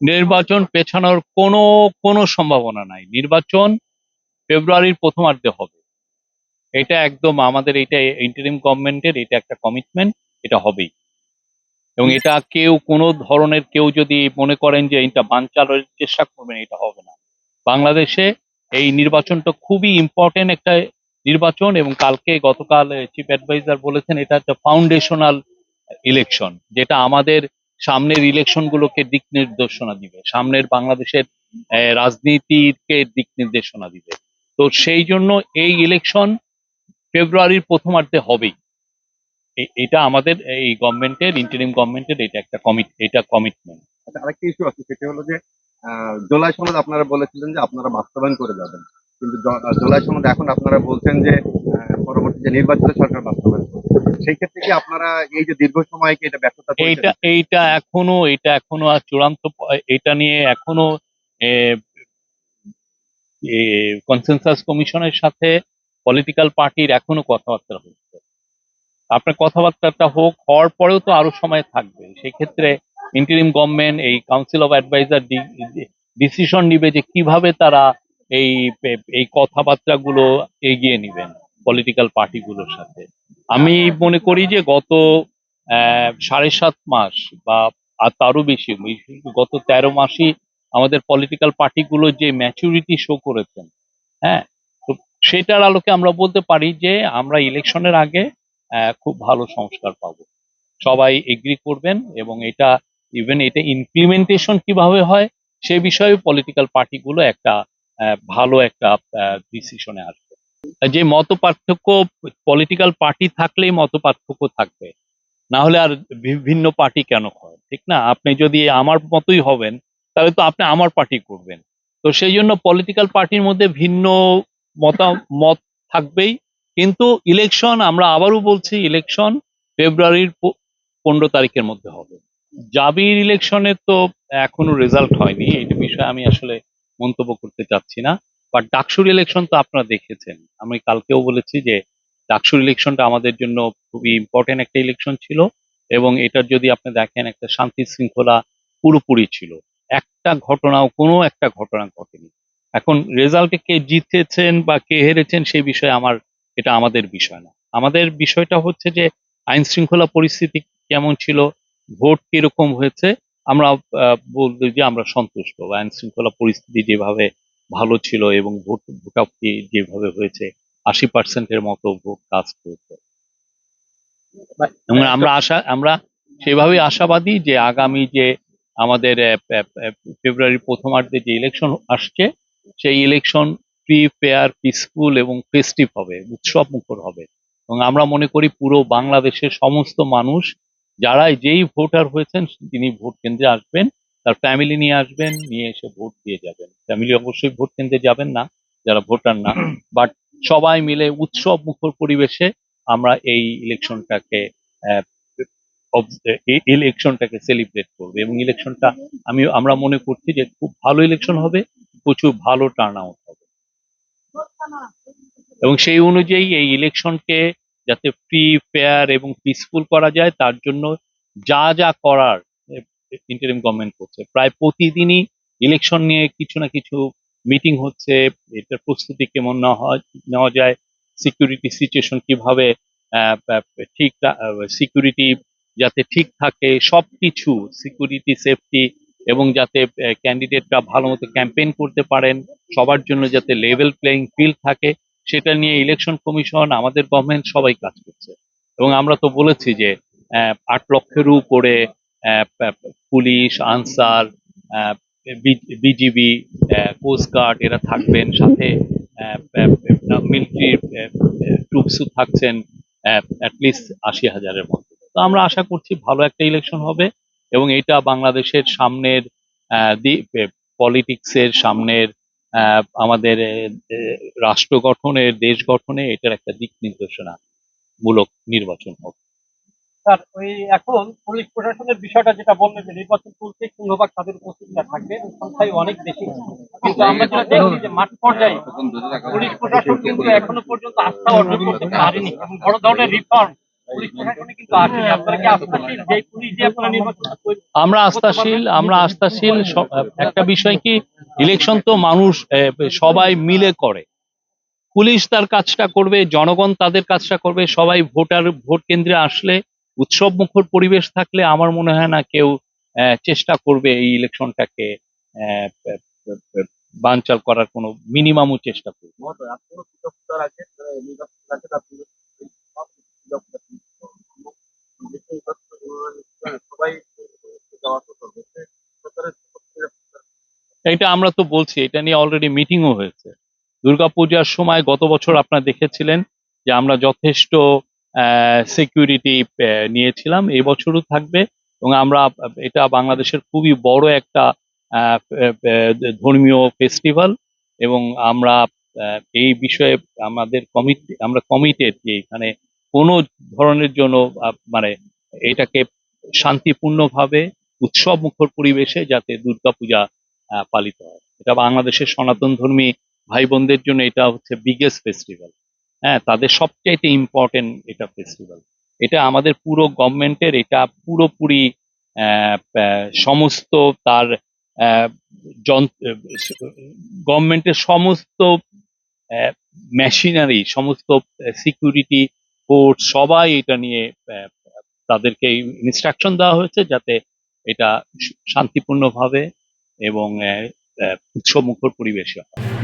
নির্বাচন পেছানোর কোনো কোনো সম্ভাবনা নাই। নির্বাচন ফেব্রুয়ারির প্রথমার্ধে হবে। এটা একদম আমাদের এটা ইন্টারিম গভর্নমেন্টের এটা একটা কমিটমেন্ট এটা হবেই। এবং এটা কেউ কোনো ধরনের কেউ যদি মনে করেন যে এটা বানচালের চেষ্টা করবেন, এটা হবে না। বাংলাদেশে এই নির্বাচনটা খুবই ইম্পর্টেন্ট একটা নির্বাচন এবং কালকে গতকাল চিফ অ্যাডভাইজার বলেছেন এটা একটা ফাউন্ডেশনাল ইলেকশন যেটা আমাদের সামনের ইলেকশন গুলোকে দিক নির্দেশনা দিবে। সামনের বাংলাদেশের রাজনীতিকে দিক নির্দেশনা দিবে। তো সেই জন্য এই ইলেকশন ফেব্রুয়ারির প্রথমার্ধে হবেই। এটা আমাদের এই গভর্নমেন্টের ইন্টারিম গভর্নমেন্টের এটা একটা কমিট এটা কমিটমেন্ট আচ্ছা আরেকটা ইস্যু আছে, সেটা হলো যে জুলাই সনদ আপনারা বলেছিলেন যে আপনারা বাস্তবায়ন করে যাবেন। কিন্তু জুলাই সনদ এখন আপনারা বলছেন যে পরবর্তী যে নির্বাচিত সরকার বাস্তবায়ন সেই ক্ষেত্রে কি আপনারা এই যে দীর্ঘ সময় কি এটা ব্যর্থতা? এইটা এইটা এখনও এটা এখনও আর চূড়ান্ত এটা নিয়ে এখনও কনসেনসাস কমিশনের সাথে পলিটিক্যাল পার্টির এখনও কথাবার্তা হচ্ছে। আপনার কথাবার্তাটা হোক, হওয়ার পরেও তো আরও সময় থাকবে। সেই ক্ষেত্রে ইন্টারিম গভর্নমেন্ট এই কাউন্সিল অফ অ্যাডভাইজার ডিসিশন নিবে যে কীভাবে তারা এই এই কথাবার্তাগুলো এগিয়ে নেবেন পলিটিক্যাল পার্টিগুলোর সাথে। আমি মনে করি যে গত সাড়ে সাত মাস বা আর তারও বেশি গত তেরো মাসই আমাদের পলিটিক্যাল পার্টিগুলো যে ম্যাচুরিটি শো করেছেন হ্যাঁ? তো সেটার আলোকে আমরা বলতে পারি যে আমরা ইলেকশনের আগে খুব ভালো সংস্কার পাবো। সবাই এগ্রি করবেন এবং এটা ইভেন এটা ইমপ্লিমেন্টেশন কীভাবে হয়, সে বিষয়ে পলিটিক্যাল পার্টিগুলো একটা ভালো একটা ডিসিশনে আসবে। যে মত পার্থক্য পলিটিক্যাল পার্টি থাকলেই মত পার্থক্য থাকবে। না হলে আর বিভিন্ন পার্টি কেন হয়? ঠিক না? আপনি যদি আমার মতোই হবেন, তাহলে তো আপনি আমার পার্টি করবেন। তো সেই জন্য পলিটিক্যাল পার্টির মধ্যে ভিন্ন মতামত থাকবেই। কিন্তু ইলেকশন আমরা আবারও বলছি ইলেকশন ফেব্রুয়ারির পনেরো তারিখের মধ্যে হবে। জাবির ইলেকশনের তো এখনও রেজাল্ট হয়নি। এই বিষয়ে আমি আসলে মন্তব্য করতে চাচ্ছি না বাট ডাকসুর ইলেকশন তো আপনারা দেখেছেন। আমি কালকেও বলেছি যে ডাকসুর ইলেকশনটা আমাদের জন্য খুবই ইম্পর্টেন্ট একটা ইলেকশন ছিল এবং এটার যদি আপনি দেখেন একটা শান্তি শৃঙ্খলা পুরোপুরি ছিল। একটা ঘটনাও, কোনো একটা ঘটনা ঘটেনি। এখন রেজাল্টে কে জিতেছেন বা কে হেরেছেন সেই বিষয়ে আমার, এটা আমাদের বিষয় না। আমাদের বিষয়টা হচ্ছে যে আইন শৃঙ্খলা পরিস্থিতি কেমন ছিল, ভোট কীরকম হয়েছে আমরা বলতে যে আমরা সন্তুষ্ট। আইন শৃঙ্খলা পরিস্থিতি যেভাবে ভালো ছিল এবং ভোট ভোটাভুটি যেভাবে হয়েছে, আশি পার্সেন্টের মতো ভোট কাজ হয়েছে এবং আমরা আশা, আমরা সেভাবেই আশাবাদী যে আগামী যে আমাদের ফেব্রুয়ারির প্রথমার্ধে যে ইলেকশন আসছে, সেই ইলেকশন ফ্রি, ফেয়ার, পিসফুল এবং ফেস্টিভ হবে, উৎসব মুখর হবে। এবং আমরা মনে করি পুরো বাংলাদেশের সমস্ত মানুষ যারা যেই ভোটার হয়েছেন, তিনি ভোট কেন্দ্রে আসবেন, তার ফ্যামিলি নিয়ে আসবেন, নিয়ে এসে ভোট দিয়ে যাবেন। ফ্যামিলি অবশ্যই ভোট কেন্দ্রে যাবেন না, যারা ভোটার না। বাট সবাই মিলে উৎসব মুখর পরিবেশে আমরা এই ইলেকশনটাকে ইলেকশনটাকে সেলিব্রেট করবে। এবং ইলেকশনটা আমি, আমরা মনে করছি যে খুব ভালো ইলেকশন হবে, প্রচুর ভালো টার্ন আউট হবে। এবং সেই অনুযায়ী এই ইলেকশনকে যাতে ফ্রি ফেয়ার এবং পিসফুল করা যায়, তার জন্য যা যা করার ইন্টারিম গভর্নমেন্ট করছে। প্রায় প্রতিদিনই ইলেকশন নিয়ে কিছু না কিছু মিটিং হচ্ছে এটার প্রস্তুতি কেমন নেওয়া যায় সিকিউরিটি সিচুয়েশন কীভাবে ঠিক সিকিউরিটি যাতে ঠিক থাকে, সবকিছু সিকিউরিটি সেফটি এবং যাতে ক্যান্ডিডেটরা ভালো মতো ক্যাম্পেইন করতে পারেন, সবার জন্য যাতে লেভেল প্লেইং ফিল্ড থাকে সেটা নিয়ে ইলেকশন কমিশন আমাদের গভর্নমেন্ট সবাই কাজ করছে। এবং আমরা তো বলেছি যে আট লক্ষের উপরে পুলিশ, আনসার বিজিবি কোস্টগার্ড এরা থাকবেন, সাথে মিলিটারি ট্রুপসও থাকছেন অ্যাটলিস্ট আশি হাজারের মতো। তো আমরা আশা করছি ভালো একটা ইলেকশন হবে এবং এটা বাংলাদেশের সামনের পলিটিক্সের সামনের আমাদের রাষ্ট্র গঠনে, দেশ গঠনে এটার একটা দিক নির্দেশনা মূলক নির্বাচন হোক। স্যার, ওই এখন পুলিশ প্রশাসনের বিষয়টা যেটা বললেন যে নির্বাচন চলছে সিংহভাগ তাদের উপস্থিতিটা থাকবে সংখ্যায় অনেক বেশি। কিন্তু আমরা যেটা যে মাঠ পর্যায়ে পুলিশ প্রশাসন কিন্তু এখনও পর্যন্ত আস্থা অর্জন করতে পারেনি বড় ধরনের রিফর্ম পুলিশ প্রশাসনে কিন্তু আসেনি। আপনারা কি আস্থাশীল যে পুলিশ দিয়ে আপনারা নির্বাচন তৈরি- আমরা আস্থাশীল আমরা আস্থাশীল একটা বিষয় কি ইলেকশন তো মানুষ সবাই মিলে করে। পুলিশ তার কাজটা করবে জনগণ তাদের কাজটা করবে সবাই ভোটার ভোট কেন্দ্রে আসলে উৎসব মুখর পরিবেশ থাকলে আমার মনে হয় না কেউ আহ, চেষ্টা করবে এই ইলেকশনটাকে আহ, বানচাল করার কোনো মিনিমামও চেষ্টা করবে। এটা আমরা তো বলছি, এটা নিয়ে অলরেডি মিটিংও হয়েছে। দুর্গাপূজার সময় গত বছর আপনারা দেখেছিলেন যে আমরা যথেষ্ট সিকিউরিটি নিয়েছিলাম। এই বছরও থাকবে এবং আমরা, এটা বাংলাদেশের খুবই বড় একটা ধর্মীয় ফেস্টিভ্যাল এবং আমরা এই বিষয়ে আমাদের কমিটি আমরা কমিটেড যে এখানে কোনো ধরনের জন্য মানে এটাকে শান্তিপূর্ণভাবে উৎসব মুখর পরিবেশে যাতে দুর্গাপূজা পালিত হয়। এটা বাংলাদেশের সনাতন ধর্মী ভাই বোনদের জন্য এটা হচ্ছে বিগেস্ট ফেস্টিভ্যাল হ্যাঁ তাদের সবচাইতে ইম্পর্টেন্ট এটা ফেস্টিভ্যাল এটা আমাদের পুরো গভর্নমেন্টের এটা পুরোপুরি সমস্ত তার গভর্নমেন্টের সমস্ত মেশিনারি সমস্ত সিকিউরিটি ফোর্স সবাই এটা নিয়ে তাদেরকে ইনস্ট্রাকশন দেওয়া হয়েছে যাতে এটা শান্তিপূর্ণভাবে এবং আহ, উৎসবমুখর পরিবেশে। হয়